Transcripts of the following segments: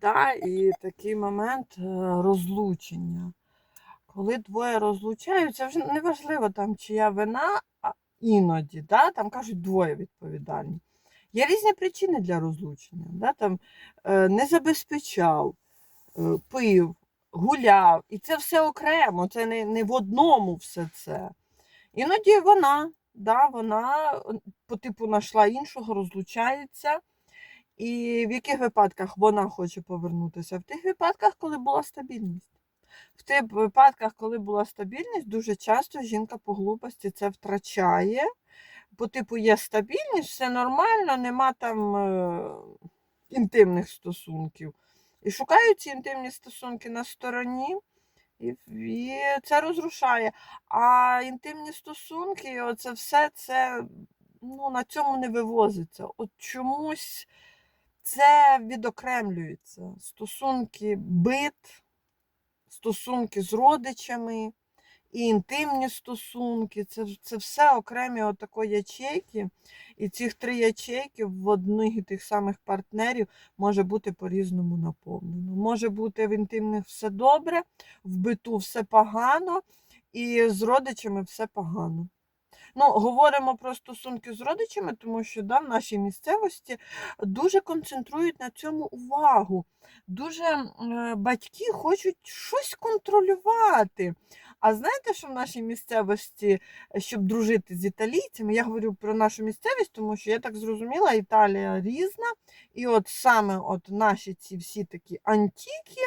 Да, і такий момент е, розлучення. Коли двоє розлучаються, вже неважливо там, чия вина, а іноді, да, там кажуть, двоє відповідальні. Є різні причини для розлучення. Да, там, е, не забезпечав, е, пив, гуляв. І це все окремо, це не, не в одному все це. Іноді вона, да, вона по типу знайшла іншого, розлучається. І в яких випадках вона хоче повернутися? В тих випадках, коли була стабільність. В тих випадках, коли була стабільність, дуже часто жінка по глупості це втрачає. По типу є стабільність, все нормально, нема там е, інтимних стосунків. І шукають ці інтимні стосунки на стороні, і, і це розрушає. А інтимні стосунки, оце все це ну, на цьому не вивозиться. От чомусь це відокремлюється. Стосунки бит, стосунки з родичами, і інтимні стосунки. Це, це все окремі отакої ячейки. І цих три ячейки в одних і тих самих партнерів може бути по-різному наповнено. Може бути в інтимних все добре, в биту все погано, і з родичами все погано. Ну, говоримо про стосунки з родичами, тому що да, в нашій місцевості дуже концентрують на цьому увагу. Дуже е, батьки хочуть щось контролювати. А знаєте, що в нашій місцевості, щоб дружити з італійцями, я говорю про нашу місцевість, тому що я так зрозуміла, Італія різна. І от саме от наші ці всі такі антіки,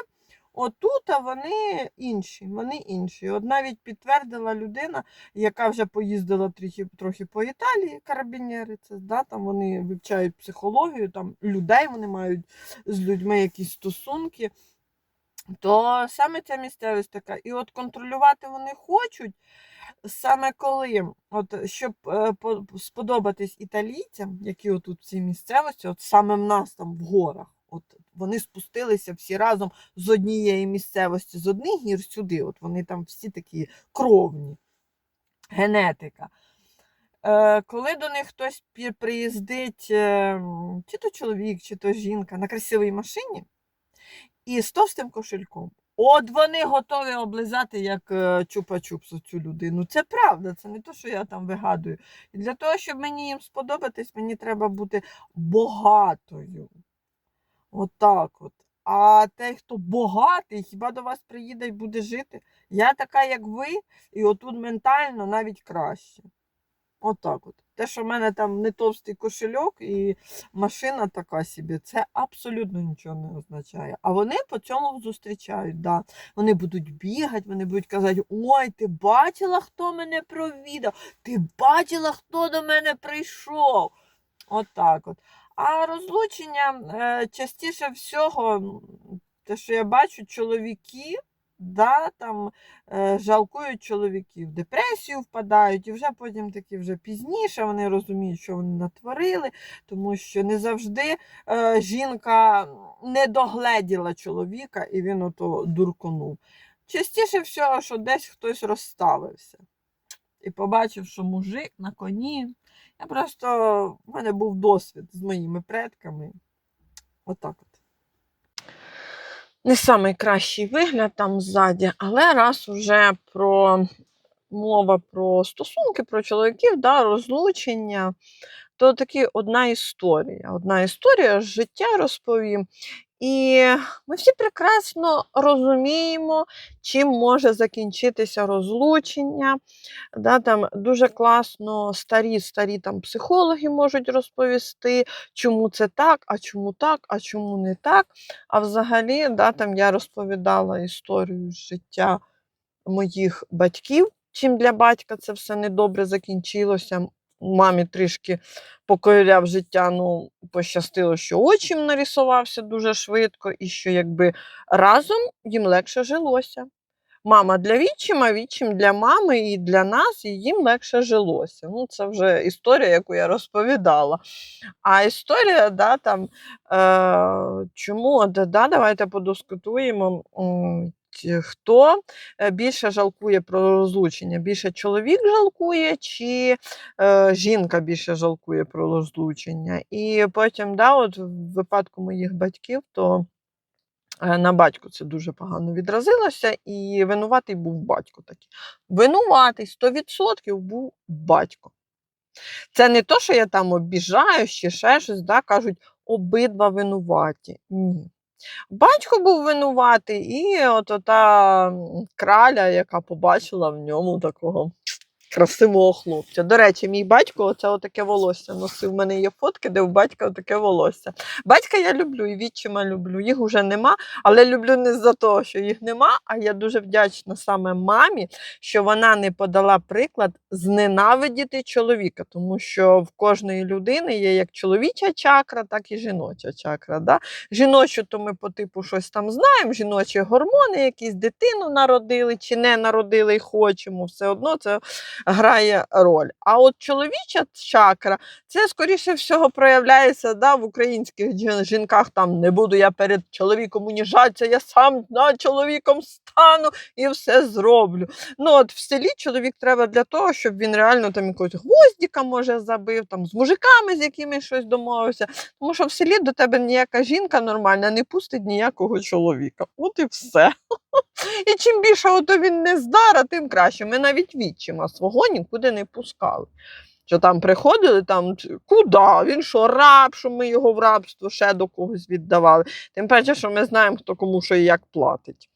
отут вони інші, вони інші. От навіть підтвердила людина, яка вже поїздила трохи, трохи по Італії, карабінєри, це да, там вони вивчають психологію, там людей вони мають з людьми якісь стосунки. То саме ця місцевість така. І от контролювати вони хочуть. Саме коли, от, щоб е, по- сподобатись італійцям, які отут в цій місцевості, от саме в нас там в горах, от вони спустилися всі разом з однієї місцевості, з одних гір сюди. От вони там всі такі кровні, генетика. Е, коли до них хтось приїздить, е, чи то чоловік, чи то жінка на красивій машині і з товстим кошельком. От вони готові облизати як е, чупа-чупс цю людину. Це правда, це не те, що я там вигадую. І для того, щоб мені їм сподобатись, мені треба бути багатою. Отак от. А той, хто багатий, хіба до вас приїде і буде жити? Я така, як ви, і отут ментально навіть краще. Отак от. Те, що в мене там не товстий кошельок і машина така собі, це абсолютно нічого не означає. А вони по цьому зустрічають. Да. Вони будуть бігати, вони будуть казати: ой, ти бачила, хто мене провідав? Ти бачила, хто до мене прийшов? Отак от. А розлучення е, частіше всього, те, що я бачу, чоловіки. Да, там е, жалкують чоловіків, в депресію впадають, і вже потім таки вже пізніше вони розуміють, що вони натворили, тому що не завжди е, жінка не догледіла чоловіка і він ото дурконув. Частіше всього, що десь хтось розставився і побачив, що мужик на коні. Я просто в мене був досвід з моїми предками. Отак от. Не найкращий вигляд там ззаді, але раз уже про мова про стосунки, про чоловіків, да, розлучення, то таки одна історія. Одна історія життя розповім. І ми всі прекрасно розуміємо, чим може закінчитися розлучення. Да, там дуже класно старі старі там психологи можуть розповісти, чому це так, а чому так, а чому не так. А взагалі, да, там я розповідала історію життя моїх батьків, чим для батька це все недобре закінчилося. Мамі трішки покоряв життя, ну, пощастило, що очім нарисувався дуже швидко, і що якби разом їм легше жилося. Мама для відчима, відчим для мами і для нас, і їм легше жилося. Ну, це вже історія, яку я розповідала. А історія, да, там, е, чому, да, давайте подискутуємо. М, Хто е, більше жалкує про розлучення? Більше чоловік жалкує, чи е, жінка більше жалкує про розлучення? І потім, да, от в випадку моїх батьків, то Е, На батьку це дуже погано відразилося, і винуватий був батько такий. Винуватий 100% був батько. Це не то, що я там обіжаю, чи ще щось, да, кажуть, обидва винуваті. Ні. Батько був винуватий, і от та краля, яка побачила в ньому такого красивого хлопця. До речі, мій батько оце отаке волосся носив. У мене є фотки, де у батька отаке волосся. Батька я люблю і відчима люблю. Їх уже нема, але люблю не за того, що їх нема. А я дуже вдячна саме мамі, що вона не подала приклад зненавидіти чоловіка, тому що в кожної людини є як чоловіча чакра, так і жіноча чакра. Да? Жіночу, то ми по типу щось там знаємо, жіночі гормони, якісь дитину народили чи не народили і хочемо, все одно це грає роль. А от чоловіча чакра, це скоріше всього проявляється да, в українських жінках. Там не буду я перед чоловіком уніжатися, я сам над чоловіком стану і все зроблю. Ну от в селі чоловік треба для того, щоб він реально там якогось гвоздіка може забив, там з мужиками, з якими щось домовився. Тому що в селі до тебе ніяка жінка нормальна не пустить ніякого чоловіка. От і все. І чим більше ото він не здара, тим краще. Ми навіть відчима свого нікуди не пускали. Що там приходили, там куди? Він що, раб, що ми його в рабство ще до когось віддавали. Тим паче, що ми знаємо, хто кому що і як платить.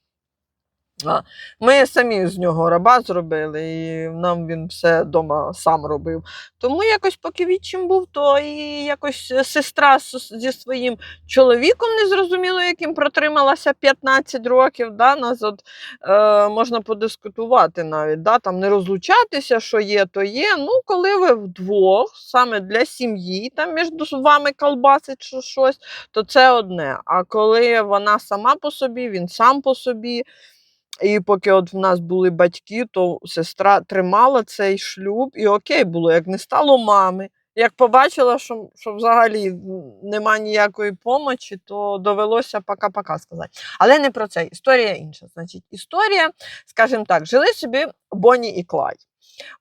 Ми самі з нього раба зробили, і нам він все вдома сам робив. Тому якось, поки відчим був, то і якось е, сестра зі своїм чоловіком незрозуміло, яким протрималася 15 років. Да, нас от, е, можна подискутувати навіть, да, там не розлучатися, що є, то є. Ну, коли ви вдвох, саме для сім'ї, там між вами колбасить чи щось, то це одне. А коли вона сама по собі, він сам по собі. І поки от в нас були батьки, то сестра тримала цей шлюб, і окей було, як не стало мами. Як побачила, що, що взагалі нема ніякої помочі, то довелося пока-пока сказати. Але не про це. Історія інша. Значить, історія, скажімо так, жили собі Бонні і Клай.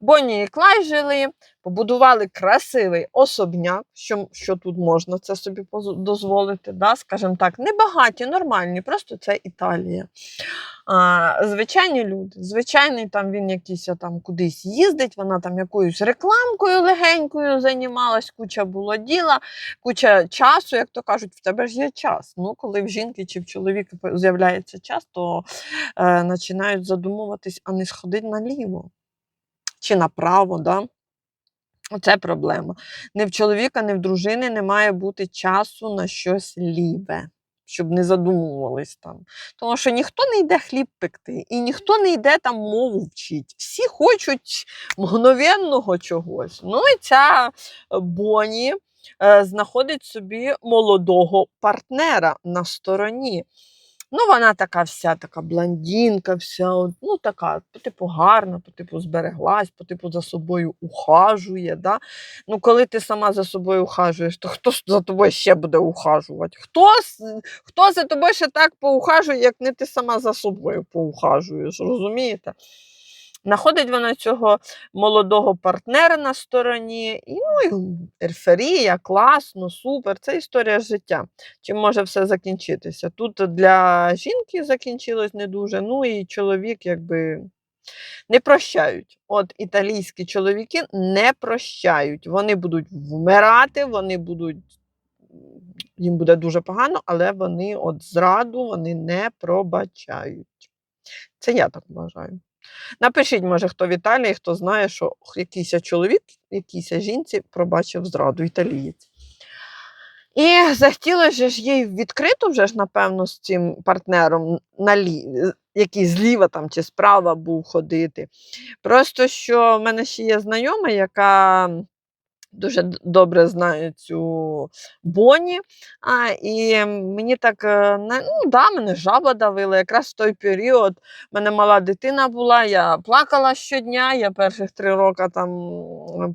Бонні і Клай жили, побудували красивий особняк, що, що тут можна це собі дозволити. Да? Скажімо так, небагаті, нормальні, просто це Італія. А, звичайні люди. Звичайний там він якийсь там кудись їздить, вона там якоюсь рекламкою легенькою займалась, куча було діла, куча часу, як то кажуть, в тебе ж є час. Ну, коли в жінки чи в чоловіка з'являється час, то е, починають задумуватись, а не сходить наліво чи направо. Да? Оце проблема. Ні в чоловіка, ні в дружини не має бути часу на щось ліве, щоб не задумувались там. Тому що ніхто не йде хліб пекти, і ніхто не йде там мову вчить. Всі хочуть мгновенного чогось. Ну і ця е, Боні е, знаходить собі молодого партнера на стороні. Ну, вона така вся така блондинка, вся, ну така, по типу гарна, по типу збереглась, по типу за собою ухажує. Да? Ну, коли ти сама за собою ухажуєш, то хто за тобою ще буде ухажувати? Хто, хто за тобою ще так поухажує, як не ти сама за собою поухажуєш, розумієте? Находить вона цього молодого партнера на стороні, і ну, і ерферія, класно, супер. Це історія життя. Чим може все закінчитися? Тут для жінки закінчилось не дуже, ну і чоловік якби не прощають. От італійські чоловіки не прощають. Вони будуть вмирати, вони будуть. Їм буде дуже погано, але вони от зраду вони не пробачають. Це я так вважаю. Напишіть, може, хто в Італії, хто знає, що якийсь чоловік, якійсь жінці пробачив зраду італієць. І захотілося ж їй відкрито вже ж, напевно, з цим партнером, який зліва там чи справа був ходити. Просто що в мене ще є знайома, яка дуже добре знає цю Боні. А, і мені так, е, ну да, мене жаба давила. Якраз в той період в мене мала дитина була, я плакала щодня, я перших три роки там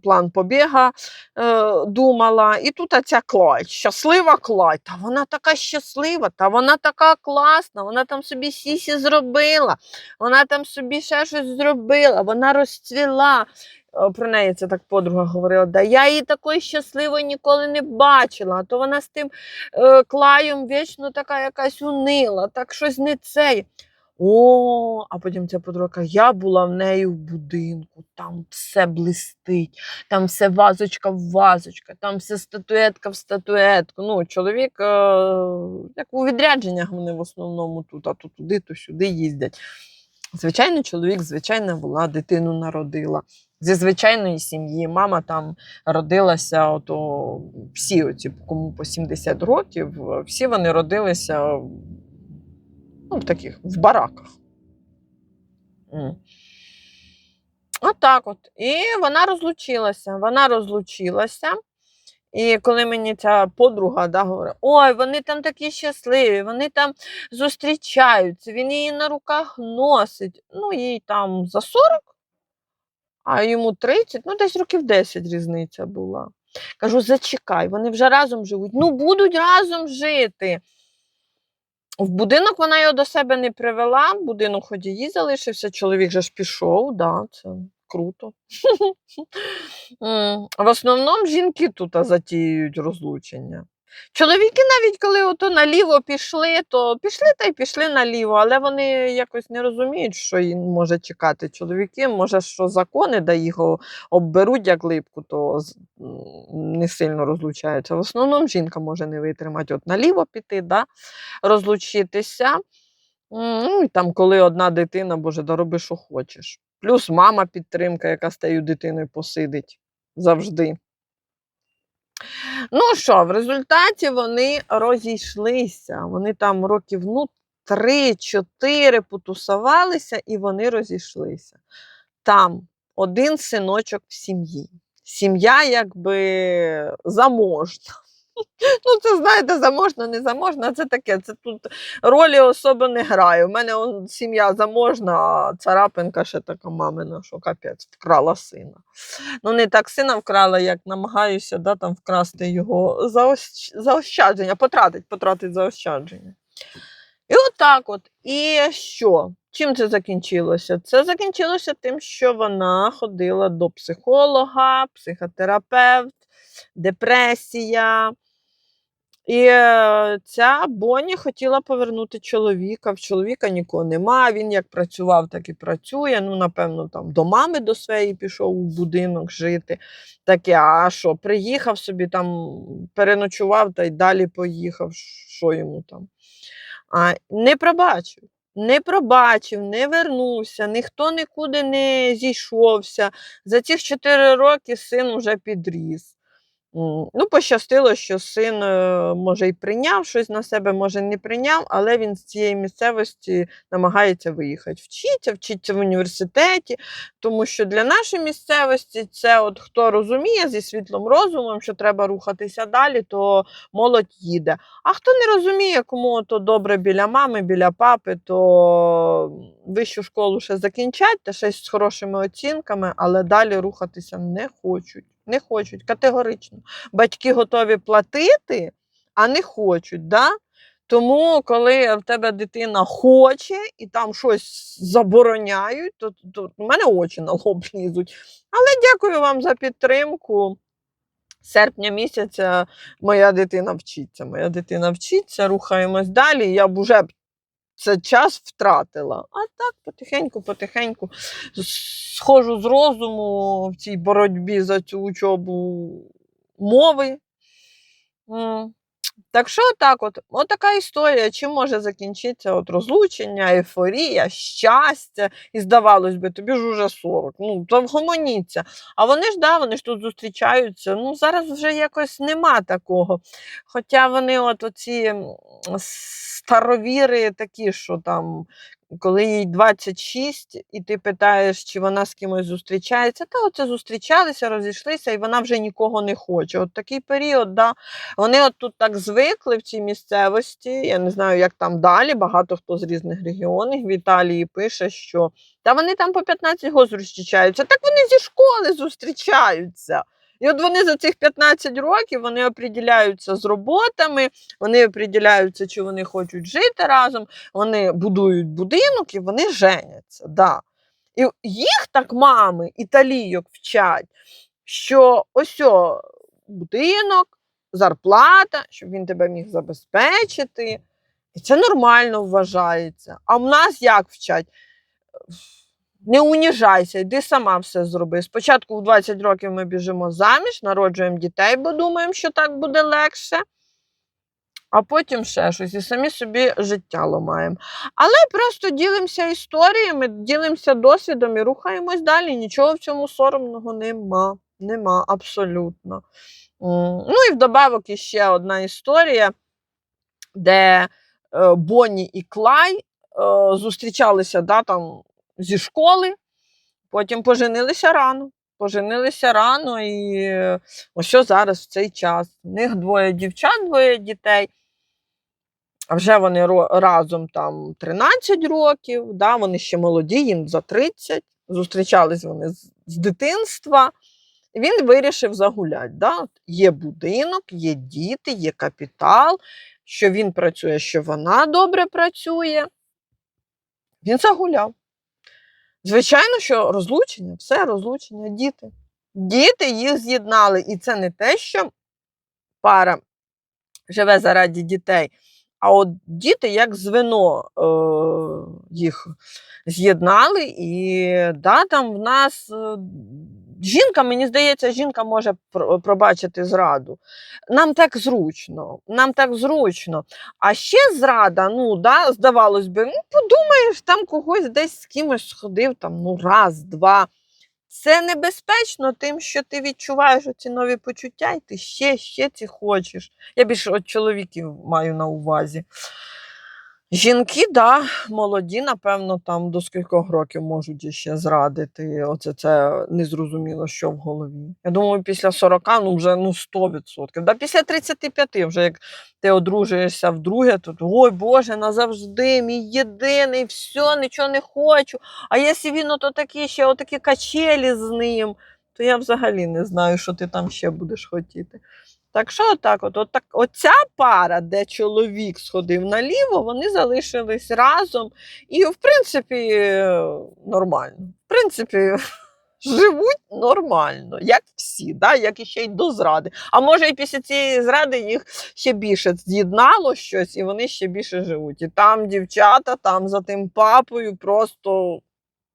план побіга е, думала. І тут ця Клай, щаслива Клай, та вона така щаслива, та вона така класна, вона там собі сісі зробила, вона там собі ще щось зробила, вона розцвіла. Про неї це так подруга говорила, да я її такої щасливої ніколи не бачила, а то вона з тим е, клаєм вічно така якась унила, так щось не цей. О, а потім ця подруга я була в неї в будинку, там все блистить, там все вазочка в вазочка, там все статуетка в статуетку. Ну, чоловік, е, як у відрядженнях вони в основному тут, а то туди, то сюди їздять. Звичайно, чоловік, звичайно, була, дитину народила. Зі звичайної сім'ї. Мама там родилася, ото всі, оці, кому по 70 років, всі вони родилися ну, в таких в бараках. Отак от. І вона розлучилася. Вона розлучилася. І коли мені ця подруга да, говорить, ой, вони там такі щасливі, вони там зустрічаються, він її на руках носить. Ну, їй там за 40, а йому 30, ну десь років 10 різниця була. Кажу, зачекай, вони вже разом живуть. Ну, будуть разом жити. В будинок вона його до себе не привела, будинок хоч і їй залишився, чоловік же ж пішов, да, це круто. В основному жінки тут затіюють розлучення. Чоловіки навіть коли ото наліво пішли, то пішли та й пішли наліво, але вони якось не розуміють, що їм може чекати. Чоловіки, може, що закони да його обберуть як липку, то не сильно розлучаються. В основному жінка може не витримати, от наліво піти, да, розлучитися. Ну, і там, коли одна дитина, боже, да роби, що хочеш. Плюс мама підтримка, яка з тією дитиною посидить завжди. Ну що, в результаті вони розійшлися. Вони там років ну, 3-4 потусувалися і вони розійшлися. Там один синочок в сім'ї. Сім'я якби заможна. Ну, це знаєте, заможна, не заможна, це таке. Це тут ролі особи не грає. У мене он, сім'я заможна, а царапинка ще така мамина, що капець, вкрала сина. Ну, не так сина вкрала, як намагаюся да, там, вкрасти його заощ... заощадження, потратить, потратить заощадження. І отак от. І що? Чим це закінчилося? Це закінчилося тим, що вона ходила до психолога, психотерапевт, депресія. І е, ця Боні хотіла повернути чоловіка. В чоловіка нікого нема. Він як працював, так і працює. Ну, напевно, там до мами до своєї пішов у будинок жити. Таке, а що, приїхав собі там, переночував та й далі поїхав. Що йому там? А, не пробачив. Не пробачив, не вернувся, ніхто нікуди не зійшовся. За ці 4 роки син вже підріс. Ну, пощастило, що син, е, може, і прийняв щось на себе, може, не прийняв, але він з цієї місцевості намагається виїхати. Вчиться, вчиться в університеті, тому що для нашої місцевості це от хто розуміє зі світлом розумом, що треба рухатися далі, то молодь їде. А хто не розуміє, кому то добре біля мами, біля папи, то вищу школу ще закінчать, та ще з хорошими оцінками, але далі рухатися не хочуть. Не хочуть категорично. Батьки готові платити, а не хочуть. Да? Тому, коли в тебе дитина хоче і там щось забороняють, то, то в мене очі на лоб лізуть. Але дякую вам за підтримку. Серпня місяця моя дитина вчиться. Моя дитина вчиться, рухаємось далі. Я б уже це час втратила. А так, потихеньку, потихеньку схожу з розуму в цій боротьбі за цю учобу мови. Так що так от, от така історія. Чим може закінчитися от розлучення, ейфорія, щастя, і здавалось би, тобі ж уже 40. Ну, то вгомоніться. А вони ж да, вони ж тут зустрічаються. Ну, зараз вже якось нема такого. Хоча вони, от оці старовіри такі, що там. Коли їй 26, і ти питаєш, чи вона з кимось зустрічається, та оце зустрічалися, розійшлися, і вона вже нікого не хоче. От такий період, да, вони от тут так звикли в цій місцевості. Я не знаю, як там далі. Багато хто з різних регіонів в Італії пише, що та вони там по 15 років зустрічаються. Так вони зі школи зустрічаються. І от вони за цих 15 років вони оприділяються з роботами, вони оприділяються, чи вони хочуть жити разом, вони будують будинок і вони женяться. Да. І їх так мами, італійок вчать, що ось о, будинок, зарплата, щоб він тебе міг забезпечити. І це нормально вважається. А в нас як вчать? Не уніжайся, йди сама все зроби. Спочатку в 20 років ми біжимо заміж, народжуємо дітей, бо думаємо, що так буде легше. А потім ще щось, і самі собі життя ламаємо. Але просто ділимося історіями, ділимося досвідом і рухаємось далі. Нічого в цьому соромного нема. Нема абсолютно. Ну і вдобавок іще одна історія, де е, Бонні і Клай е, зустрічалися да, там, зі школи, потім поженилися рано. Поженилися рано, і ось що зараз в цей час. У них двоє дівчат, двоє дітей. А вже вони разом там 13 років, да, вони ще молоді, їм за 30. Зустрічались вони з, з дитинства. Він вирішив загуляти. Да? Є будинок, є діти, є капітал, що він працює, що вона добре працює. Він загуляв. Звичайно, що розлучення, все розлучення, діти. Діти їх з'єднали. І це не те, що пара живе заради дітей, а от діти як звено е, їх з'єднали. І да, там в нас е, жінка, мені здається, жінка може пробачити зраду. Нам так зручно, нам так зручно. А ще зрада, ну, да, здавалось би, ну, подумаєш, там когось десь з кимось сходив, там, ну, раз, два. Це небезпечно тим, що ти відчуваєш оці нові почуття, і ти ще, ще ці хочеш. Я більше от чоловіків маю на увазі. Жінки, да, молоді, напевно, там до скількох років можуть ще зрадити. Оце це незрозуміло, що в голові. Я думаю, після 40, ну вже ну 100%. Да, після 35, вже як ти одружуєшся вдруге, то ой Боже, назавжди, мій єдиний, все, нічого не хочу. А якщо він ото такі ще отакі качелі з ним, то я взагалі не знаю, що ти там ще будеш хотіти. Так що отак, от, от так, оця пара, де чоловік сходив наліво, вони залишились разом. І, в принципі, нормально. В принципі, живуть нормально, як всі, да? як і ще й до зради. А може, і після цієї зради їх ще більше з'єднало щось, і вони ще більше живуть. І там дівчата, там за тим папою просто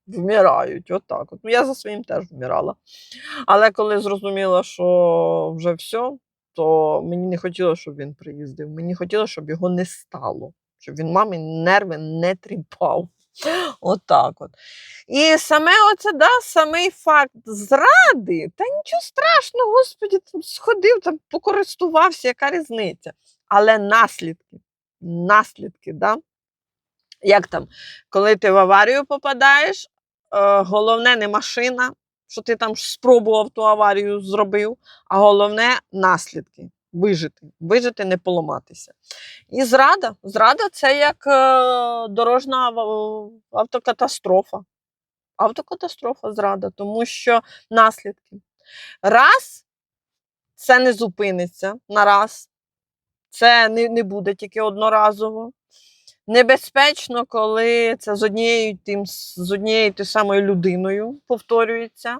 вмирають. Отак. От. Ну, я за своїм теж вмирала. Але коли зрозуміла, що вже все, то мені не хотілося, щоб він приїздив. Мені хотілося, щоб його не стало, щоб він мамі нерви не тріпав. Отак от. І саме оце, да, самий факт зради, та нічого страшного, господі, там сходив, там покористувався, яка різниця. Але наслідки, наслідки, да? як там, коли ти в аварію попадаєш, е, головне не машина, що ти там спробував ту аварію зробив, а головне наслідки. Вижити, вижити, не поламатися. І зрада. Зрада це як е, дорожна автокатастрофа. Автокатастрофа зрада, тому що наслідки. Раз, це не зупиниться на раз. Це не, не буде тільки одноразово. Небезпечно, коли це з однією тим, з однією тою самою людиною повторюється.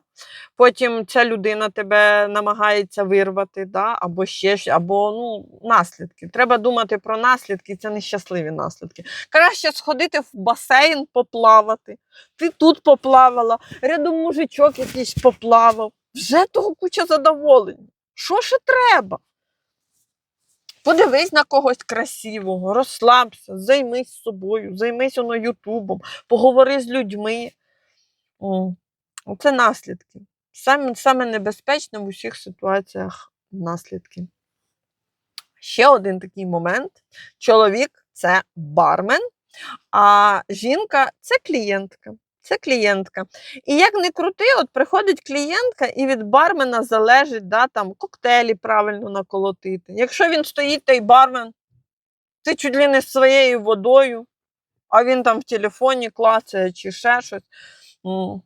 Потім ця людина тебе намагається вирвати, да? або ще або ну, наслідки. Треба думати про наслідки, це нещасливі наслідки. Краще сходити в басейн поплавати. Ти тут поплавала, рядом мужичок якийсь поплавав. Вже того куча задоволень. Що ще треба? Подивись на когось красивого, розслабся, займись собою, займись воно Ютубом, поговори з людьми. Це наслідки. Саме, саме небезпечне в усіх ситуаціях наслідки. Ще один такий момент: чоловік це бармен, а жінка це клієнтка. Це клієнтка. І як не крути, от приходить клієнтка, і від бармена залежить да, там, коктейлі правильно наколотити. Якщо він стоїть, той бармен, ти чуть ли не з своєю водою, а він там в телефоні клацає чи ще щось.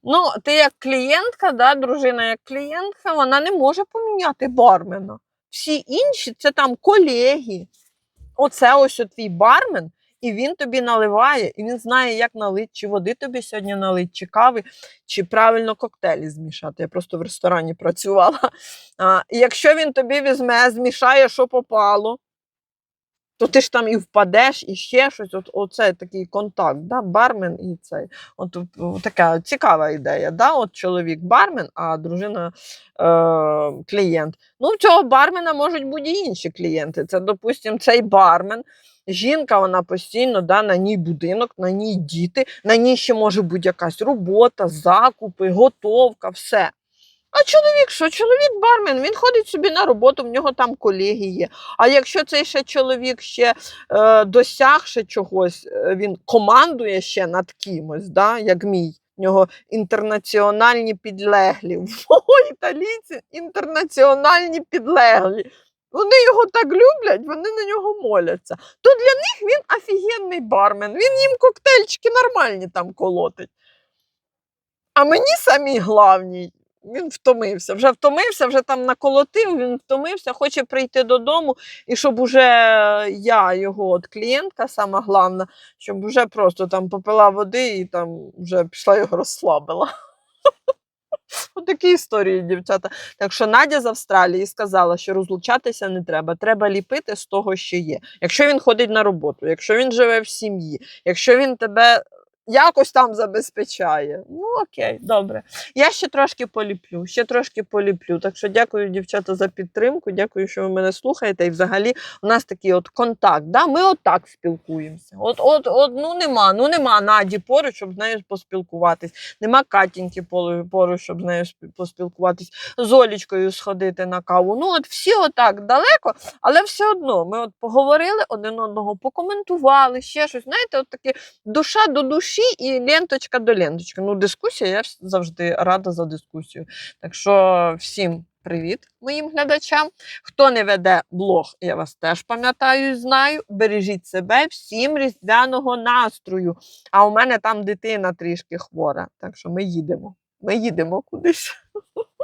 Ну, ти як клієнтка, да, дружина як клієнтка, вона не може поміняти бармена. Всі інші це там колеги. Оце ось твій бармен, І він тобі наливає, і він знає, як налити, чи води тобі сьогодні налить, чи кави, чи правильно коктейлі змішати. Я просто в ресторані працювала. А, і якщо він тобі візьме, змішає, що попало, то ти ж там і впадеш, і ще щось. От, оце такий контакт, да? бармен і цей. От, о, така цікава ідея. Да? От чоловік бармен, а дружина е, клієнт. Ну, в цього бармена можуть бути і інші клієнти. Це, допустимо, цей бармен. Жінка, вона постійно, да, на ній будинок, на ній діти, на ній ще може бути якась робота, закупи, готовка, все. А чоловік що? Чоловік бармен, він ходить собі на роботу, в нього там колеги є. А якщо цей ще чоловік ще е, досяг чогось, е, він командує ще над кимось, да, як мій. В нього інтернаціональні підлеглі. О, італійці інтернаціональні підлеглі. Вони його так люблять, вони на нього моляться. То для них він офігенний бармен. Він їм коктейльчики нормальні там колотить. А мені самій главній, він втомився. Вже втомився, вже там наколотив, він втомився, хоче прийти додому, і щоб уже я, його от клієнтка, сама головна, щоб вже просто там попила води і там вже пішла його розслабила. Отакі історії, дівчата. Так що Надя з Австралії сказала, що розлучатися не треба. Треба ліпити з того, що є. Якщо він ходить на роботу, якщо він живе в сім'ї, якщо він тебе якось там забезпечає. Ну окей, добре. Я ще трошки поліплю, ще трошки поліплю. Так що дякую, дівчата, за підтримку. Дякую, що ви мене слухаєте. І взагалі у нас такий от контакт. Да? Ми отак спілкуємося. От, от, от, ну нема, ну нема Наді поруч, щоб з нею поспілкуватись. Нема Катіньки поруч, щоб з нею спі- поспілкуватись, з Олічкою сходити на каву. Ну, от всі отак далеко, але все одно ми от поговорили один одного, покоментували, ще щось. Знаєте, от таке душа до душі і ленточка до ленточки. Ну, дискусія, я завжди рада за дискусію. Так що всім привіт моїм глядачам. Хто не веде блог, я вас теж пам'ятаю і знаю. Бережіть себе, всім різдвяного настрою. А у мене там дитина трішки хвора. Так що ми їдемо. Ми їдемо кудись.